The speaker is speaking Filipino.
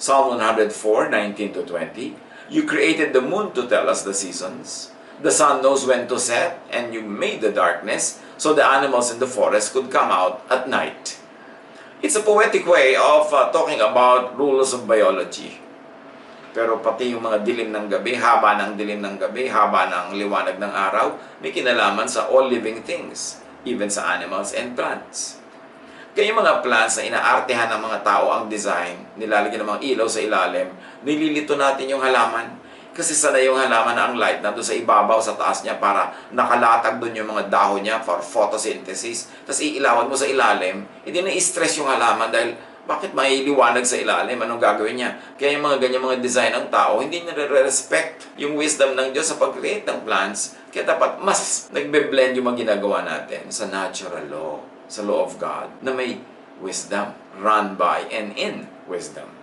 Psalm 104, 19 to 20. You created the moon to tell us the seasons. The sun knows when to set, and you made the darkness so the animals in the forest could come out at night. It's a poetic way of uh, talking about rules of biology. Pero pati yung mga dilim ng gabi, haba ng dilim ng gabi, haba ng liwanag ng araw, may kinalaman sa all living things, even sa animals and plants. Kaya mga plants na inaartehan ng mga tao ang design, nilalagyan ng mga ilaw sa ilalim, nililito natin yung halaman. Kasi sanay yung halaman na ang light nandun sa ibabaw, sa taas niya para nakalatag doon yung mga dahon niya for photosynthesis. Tapos iilawan mo sa ilalim, hindi na-stress yung halaman dahil bakit may liwanag sa ilalim? Anong gagawin niya? Kaya yung mga ganyan mga design ng tao, hindi niya respect yung wisdom ng Diyos sa pag-create ng plants. Kaya dapat mas nagbe-blend yung mga ginagawa natin sa natural law, sa law of God, na may wisdom, run by and in wisdom.